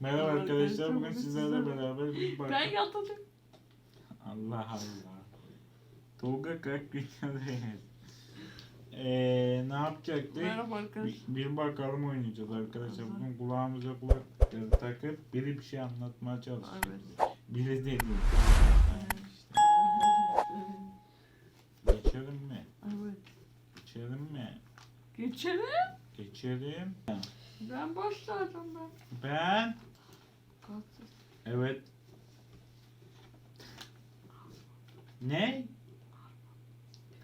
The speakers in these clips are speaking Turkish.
Merhaba arkadaşlar. Bugün sizlerle beraber bir bak. Ben yatacağım. Allah Allah. Tolga kalk dünyadayız. Eee ne yapacaktık? Merhaba arkadaşlar. Bir, bir bakalım oynayacağız arkadaşlar. Bugün kulağımıza kulaklıkları takıp biri bir şey anlatmaya çalışacak. Evet. Biri değil. Geçelim mi? Evet. Geçelim mi? Geçelim. Geçelim. Ben başlayacağım ben. Ben. Evet. Ne?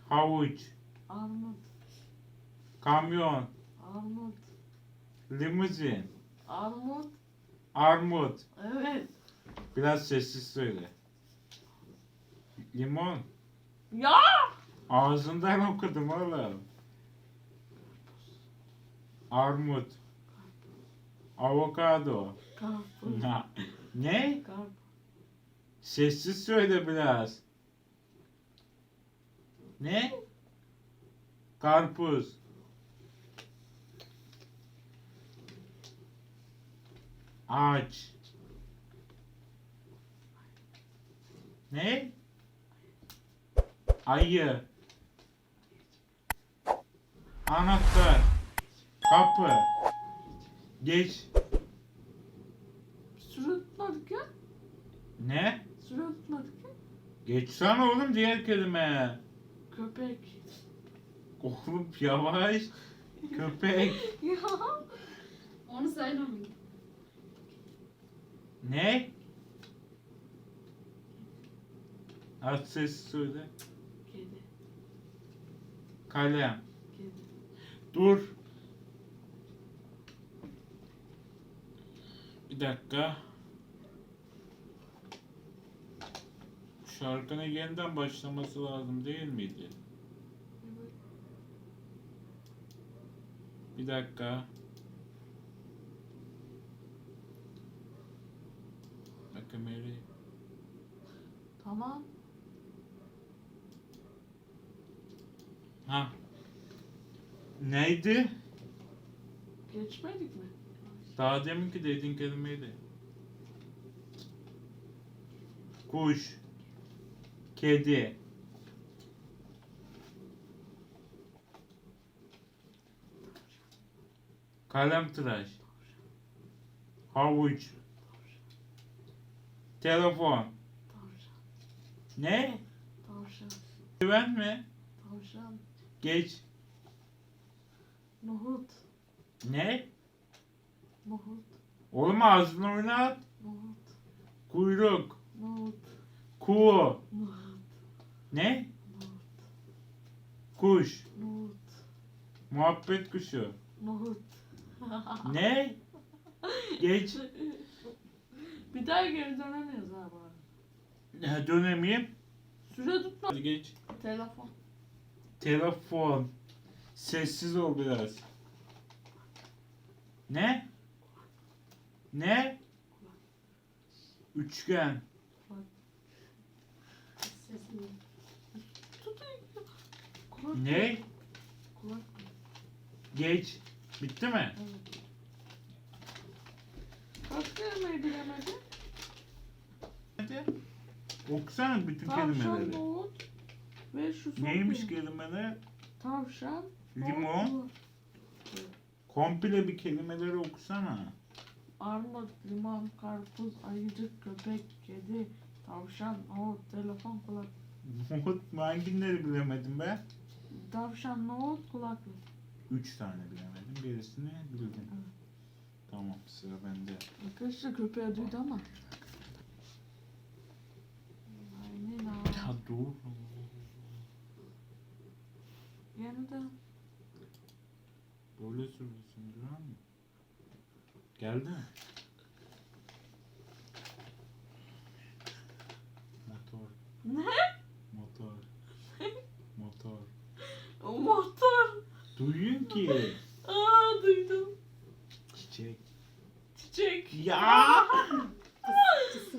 Havuç, Armut. kamyon, Armut. limuzin, Armut. armut. Evet. Biraz sessiz söyle. Limon. Ya. Ağzından okudum oğlum. Armut. Avokado. Karpuz. Ne? Karpuz. Sessiz söyle biraz. Ne? Karpuz. Ağaç. Ne? Ayı. Anahtar. Kapı. Geç. Tutmadık ya. Ne? Süre tutmadık ya. Geçsene oğlum diğer kelime. Köpek. Oğlum yavaş. Köpek. Ya. Onu saymamayın. Ne? Az ses söyle. Kedi. Kalem. Kedi. Dur. Bir dakika. Şarkının yeniden başlaması lazım değil miydi? Bir dakika. Bakın Mary. Tamam. Ha. Neydi? Geçmedik mi? Daha deminki dediğin kelimeydi. Kuş. Kedi. Kalem tıraş. Havuç. Telefon. Ne? Tavşan. Güven mi? Tavşan. Geç. Nohut. Ne? Nohut. Oğlum ağzını oynat. Nohut. Kuyruk. Nohut. Kuğu. Nohut. Ne? Kuş. Nohut. Muhabbet kuşu. Nohut. Ne? Geç. Bir daha geri dönemiyoruz bari. Ha, Dönemeyeyim. Süre tutma. Hadi geç. Telefon. Telefon. Sessiz ol biraz. Ne? Ne? Üçgen. Sesini. Kulak. Ne? Kulak. Geç. Bitti mi? Evet. Kaç kelimeyi bilemedin? Hadi. Okusana bütün Tavşan, kelimeleri. nohut ve şu son Neymiş kelime. kelimeler? Tavşan, Limon. nohut, Komple bir kelimeleri okusana. armut, limon, karpuz, ayıcık, köpek, kedi, tavşan, nohut, telefon, kulak. Nohut? Hangileri bilemedim be? Tavşan, nohut, kulaklık. Üç tane bilemedim. Birisini bildim. Evet. Tamam sıra bende. Arkadaşlar köpeğe duydu ama. Aynen Ya ha. dur. Yeniden. Böyle söylüyorsun Duran mı? Geldi mi? Motor. Ne? Motor. Motor. O Duyun ki. Aa duydum. Çiçek. Çiçek. Ya.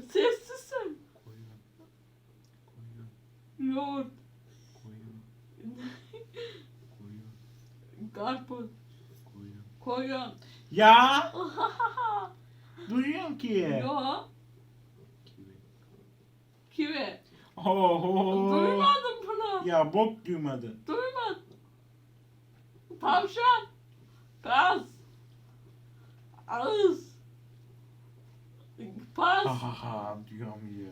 Sessizsin. Koyun. Koyun. Yoğurt. Koyun. Koyun. Karpuz. Koyun. Koyun. Ya. Duyuyorum ki. Yo. Kivi. Oho. Duymadım bunu. Ya bok duymadın. Duymadım. Tavşan. Gaz. Ağız. Pas. Ha ha ha diyorum ya.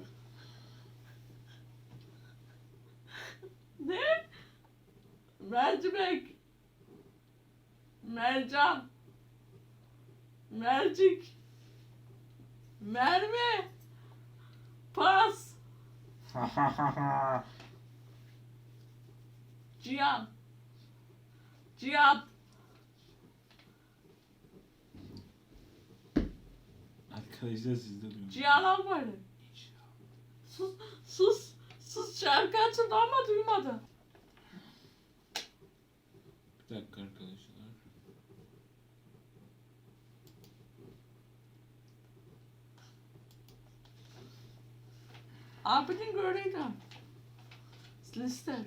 Ne? Mercimek. Mercan. Mercik. Mermi. Pas. Ha ha ha ha. Cihan. Cihat. Arkadaşlar siz de duyun. Cihan Albayrak. Sus. Sus. Sus şarkı açıldı ama duymadı. Bir dakika arkadaşlar. Abinin göreydi. Liste.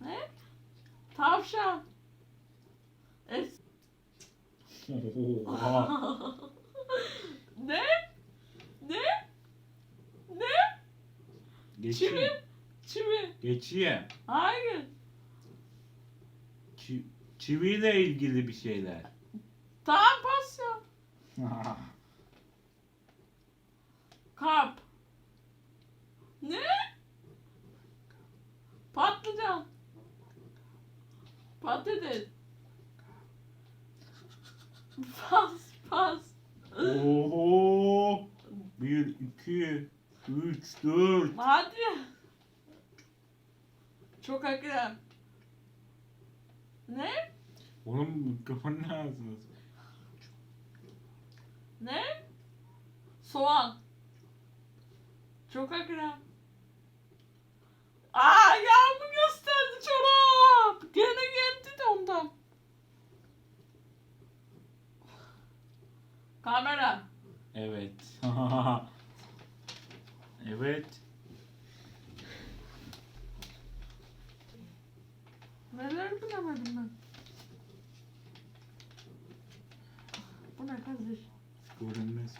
Ne? Tavşan. Ne? Ne? Ne? Geçiyor. Çivi. Çivi. Geçiyor. Hayır. Çi çiviyle ilgili bir şeyler. Tamam pas ya. Kap. Ne? Patlıcan. Patates. Pas pas. Oho. Bir, iki, üç, dört. Hadi. Çok akrem. Ne? Oğlum kafanı ne ağzınız? Ne? Soğan. Çok akrem. Aa yağmur Kamera. Evet. evet. Neler bilemedim ben. Bu ne kardeş? Görünmez.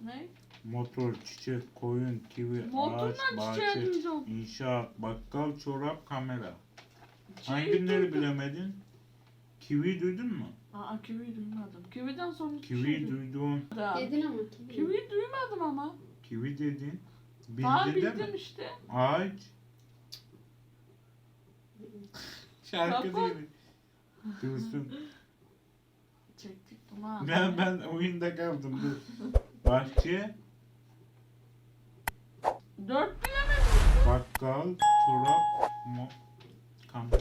Ne? Motor, çiçek, koyun, kivi, ağaç, Motorla çiçeğe bahçe, duyacağım. inşaat, bakkal, çorap, kamera. Şeyi Hangileri duydum. bilemedin? Kivi duydun mu? Aa kivi duymadım. Kividen sonra Kivi şey duydun. Dedin ama kivi. Kivi duymadım ama. Kivi dedin. Daha Bildin değil bildim mi? işte. Ağaç. Şarkı Kapat. değil. Dursun. Çektik duman. Ben, ben oyunda kaldım. Dur. Bahçe, Dört bilemedim. bakkal, çorap, mo kamera.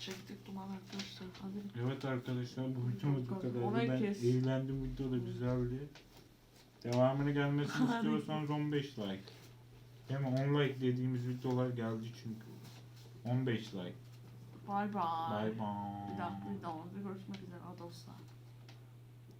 Çektik duman arkadaşlar. Hadi. Evet arkadaşlar bu videomuz bu Bak, kadardı. orayı Ben kes. eğlendim video da güzeldi. Devamını gelmesini Hadi. istiyorsanız 15 like. Değil mi? 10 like dediğimiz videolar geldi çünkü. 15 like. Bay bay. Bye bye. Bir dakika bir daha görüşmek üzere dostlar.